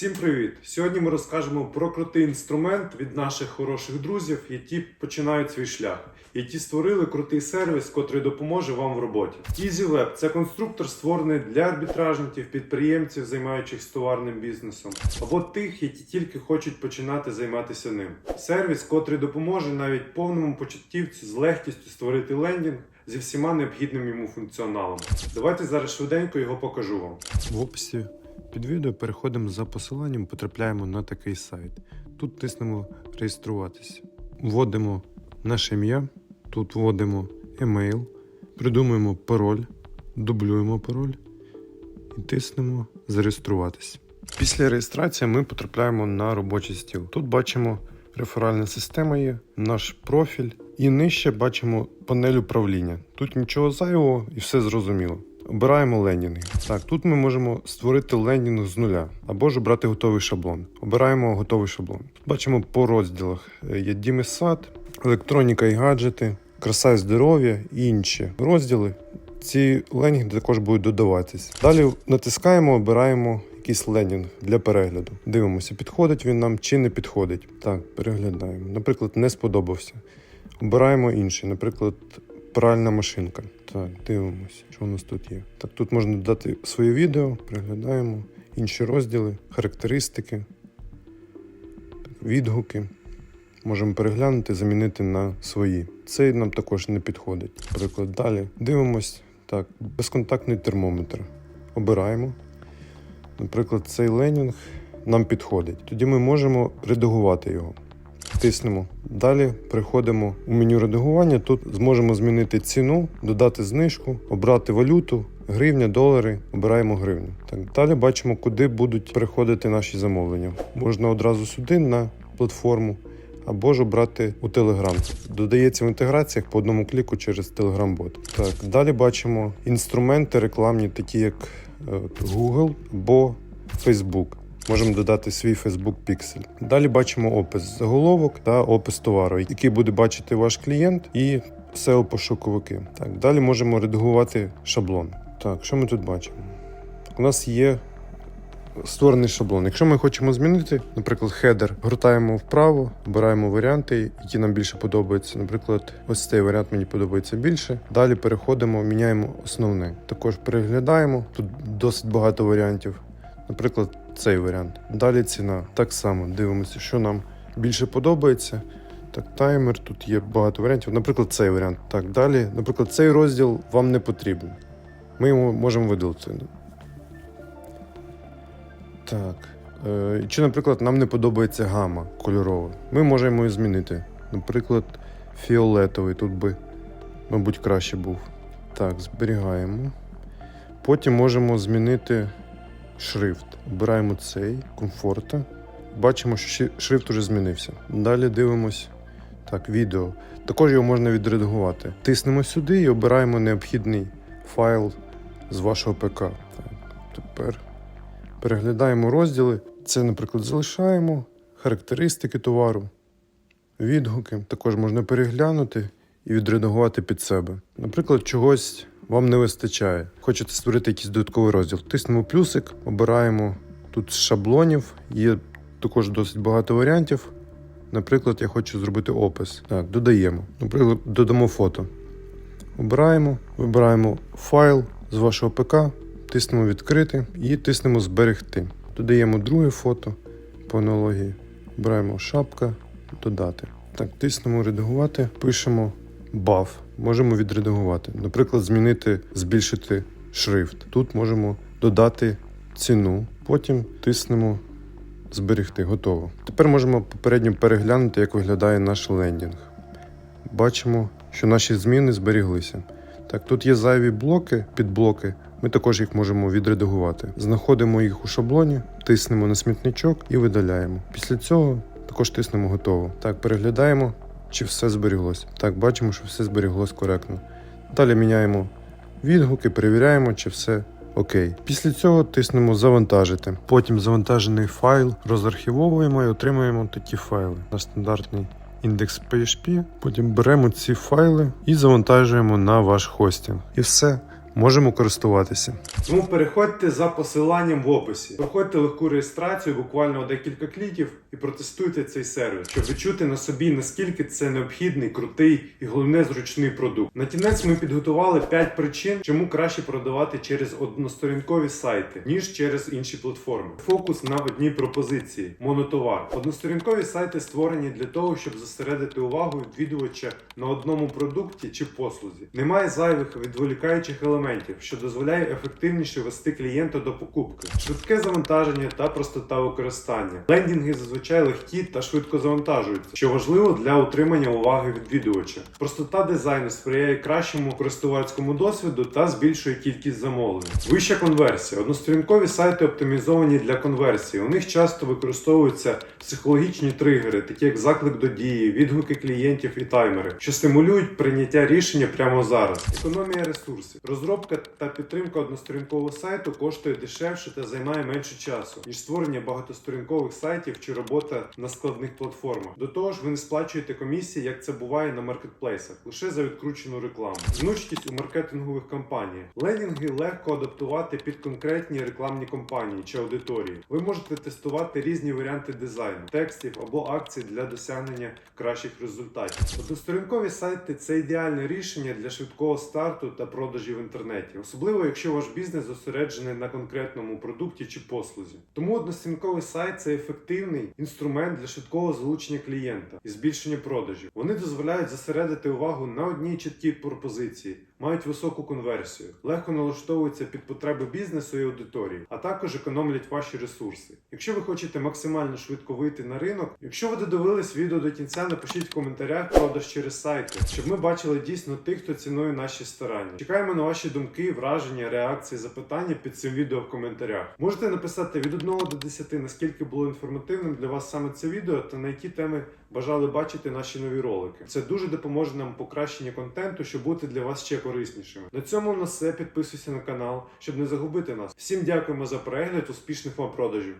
Всім привіт! Сьогодні ми розкажемо про крутий інструмент від наших хороших друзів, які починають свій шлях. Які створили крутий сервіс, котрий допоможе вам в роботі. EasyWeb – це конструктор, створений для арбітражників, підприємців, займаючих товарним бізнесом, або тих, які тільки хочуть починати займатися ним. Сервіс, котрий допоможе навіть повному початківцю з легкістю створити лендінг зі всіма необхідним йому функціоналом. Давайте зараз швиденько його покажу вам. В описі під відео переходимо за посиланням, потрапляємо на такий сайт. Тут тиснемо реєструватися. Вводимо наше ім'я, тут вводимо емейл, придумуємо пароль, дублюємо пароль і тиснемо зареєструватися. Після реєстрації ми потрапляємо на робочий стіл. Тут бачимо реферальна система є, наш профіль, і нижче бачимо панель управління. Тут нічого зайвого і все зрозуміло. Обираємо лендінги. Так, тут ми можемо створити лендінг з нуля або ж обрати готовий шаблон. Обираємо готовий шаблон. Бачимо по розділах: Е, є дім і сад, електроніка і гаджети, краса і здоров'я і інші розділи. Ці лендінги також будуть додаватись. Далі натискаємо, обираємо якийсь лендінг для перегляду. Дивимося, підходить він нам чи не підходить. Так, переглядаємо. Наприклад, не сподобався. Обираємо інший, наприклад, пральна машинка. Так, дивимося, що у нас тут є. Так, тут можна додати своє відео, переглядаємо інші розділи, характеристики, відгуки. Можемо переглянути, замінити на свої. Цей нам також не підходить. Наприклад, далі дивимось. Так, безконтактний термометр. Обираємо. Наприклад, цей ленінг нам підходить. Тоді ми можемо редагувати його. Тиснемо. Далі приходимо у меню редагування. Тут зможемо змінити ціну, додати знижку, обрати валюту, гривня, долари. Обираємо гривню. Так, далі бачимо, куди будуть переходити наші замовлення. Можна одразу сюди на платформу. Або ж обрати у Telegram. Додається в інтеграціях по одному кліку через Telegram-бот. Так, далі бачимо інструменти рекламні, такі як е, Google або Facebook. Можемо додати свій Facebook Pixel. Далі бачимо опис заголовок та опис товару, який буде бачити ваш клієнт і SEO пошуковики. Так, далі можемо редагувати шаблон. Так, що ми тут бачимо? У нас є створений шаблон. Якщо ми хочемо змінити, наприклад, хедер, гортаємо вправо, обираємо варіанти, які нам більше подобаються. Наприклад, ось цей варіант мені подобається більше. Далі переходимо, міняємо основне. Також переглядаємо. Тут досить багато варіантів. Наприклад, цей варіант. Далі ціна. Так само дивимося, що нам більше подобається. Так, таймер, тут є багато варіантів. Наприклад, цей варіант. Так, далі, наприклад, цей розділ вам не потрібен. Ми його можемо видалити. Так. Е, чи, наприклад, нам не подобається гама кольорова. Ми можемо її змінити. Наприклад, фіолетовий тут би, мабуть, краще був. Так, зберігаємо. Потім можемо змінити шрифт. Обираємо цей, комфорта. Бачимо, що шрифт уже змінився. Далі дивимось. Так, відео. Також його можна відредагувати. Тиснемо сюди і обираємо необхідний файл з вашого ПК. Так, тепер переглядаємо розділи. Це, наприклад, залишаємо, характеристики товару, відгуки. Також можна переглянути і відредагувати під себе. Наприклад, чогось вам не вистачає. Хочете створити якийсь додатковий розділ. Тиснемо плюсик, обираємо тут з шаблонів. Є також досить багато варіантів. Наприклад, я хочу зробити опис. Так, додаємо. Наприклад, додамо фото. Обираємо, вибираємо файл з вашого ПК, тиснемо відкрити і тиснемо зберегти. Додаємо друге фото по аналогії. Обираємо шапка, додати. Так, тиснемо редагувати, пишемо buff. Можемо відредагувати. Наприклад, змінити, збільшити шрифт. Тут можемо додати ціну. Потім тиснемо зберегти. Готово. Тепер можемо попередньо переглянути, як виглядає наш лендінг. Бачимо, що наші зміни зберіглися. Так, тут є зайві блоки, підблоки. Ми також їх можемо відредагувати. Знаходимо їх у шаблоні, тиснемо на смітничок і видаляємо. Після цього також тиснемо готово. Так, переглядаємо, чи все зберіглось. Так, бачимо, що все зберіглось коректно. Далі міняємо відгуки, перевіряємо, чи все окей. Після цього тиснемо завантажити. Потім завантажений файл розархівовуємо і отримуємо такі файли на стандартний індекс PHP. Потім беремо ці файли і завантажуємо на ваш хостинг. І все. Можемо користуватися. Тому переходьте за посиланням в описі. Проходьте легку реєстрацію, буквально декілька кліків, і протестуйте цей сервіс, щоб відчути на собі, наскільки це необхідний, крутий і головне зручний продукт. На кінець ми підготували 5 причин, чому краще продавати через односторінкові сайти, ніж через інші платформи. Фокус на одній пропозиції монотовар. Односторінкові сайти створені для того, щоб зосередити увагу відвідувача на одному продукті чи послузі. Немає зайвих відволікаючих елементів, що дозволяє ефективніше вести клієнта до покупки, швидке завантаження та простота використання. Лендінги зазвичай легкі та швидко завантажуються, що важливо для утримання уваги відвідувача. Простота дизайну сприяє кращому користувацькому досвіду та збільшує кількість замовлень. Вища конверсія. Односторінкові сайти оптимізовані для конверсії. У них часто використовуються психологічні тригери, такі як заклик до дії, відгуки клієнтів і таймери, що стимулюють прийняття рішення прямо зараз. Економія ресурсів. Розробка та підтримка односторінкового сайту коштує дешевше та займає менше часу, ніж створення багатосторінкових сайтів чи робота на складних платформах. До того ж, ви не сплачуєте комісії, як це буває на маркетплейсах, лише за відкручену рекламу. Гнучкість у маркетингових кампаніях. Ленінги легко адаптувати під конкретні рекламні кампанії чи аудиторії. Ви можете тестувати різні варіанти дизайну, текстів або акцій для досягнення кращих результатів. Односторінкові сайти це ідеальне рішення для швидкого старту та продажі в інтернеті, особливо якщо ваш бізнес зосереджений на конкретному продукті чи послузі. Тому односторінковий сайт це ефективний інструмент для швидкого залучення клієнта і збільшення продажів. Вони дозволяють зосередити увагу на одній чіткій пропозиції, мають високу конверсію, легко налаштовуються під потреби бізнесу і аудиторії, а також економлять ваші ресурси. Якщо ви хочете максимально швидко вийти на ринок, якщо ви додивились відео до кінця, напишіть в коментарях продаж через сайти, щоб ми бачили дійсно тих, хто цінує наші старання. Чекаємо на ваші думки, враження, реакції, запитання під цим відео в коментарях. Можете написати від 1 до 10, наскільки було інформативним для вас саме це відео та на які теми бажали бачити наші нові ролики. Це дуже допоможе нам покращенні контенту, щоб бути для вас ще кориснішими. На цьому у нас все. Підписуйся на канал, щоб не загубити нас. Всім дякуємо за перегляд, успішних вам продажів.